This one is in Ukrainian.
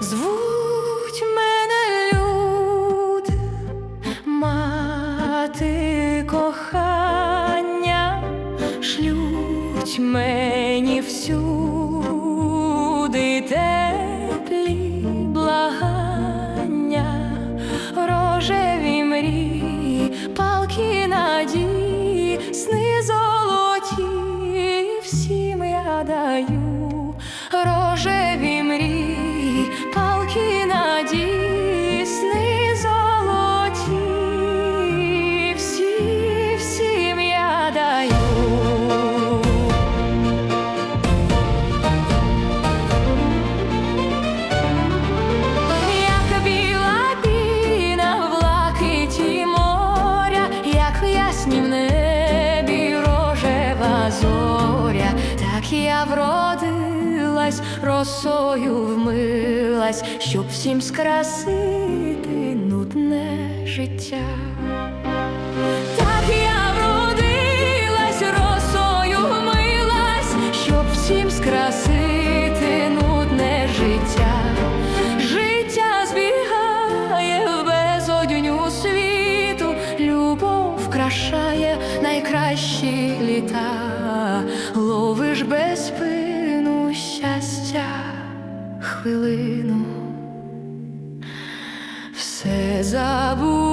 звуть мене люди, мати кохання, шлють мені всюди теплі благання, рожеві мрії, палки надії, сни золоті, всім я даю, рожеві вродилась, росою вмилась, щоб всім скрасити нудне життя. Так я вродилась, росою вмилась, щоб всім скрасити нудне життя. Життя збігає в безодню світу, любов вкрашає найкращі літа, без спину щастя хвилину. Все забувай,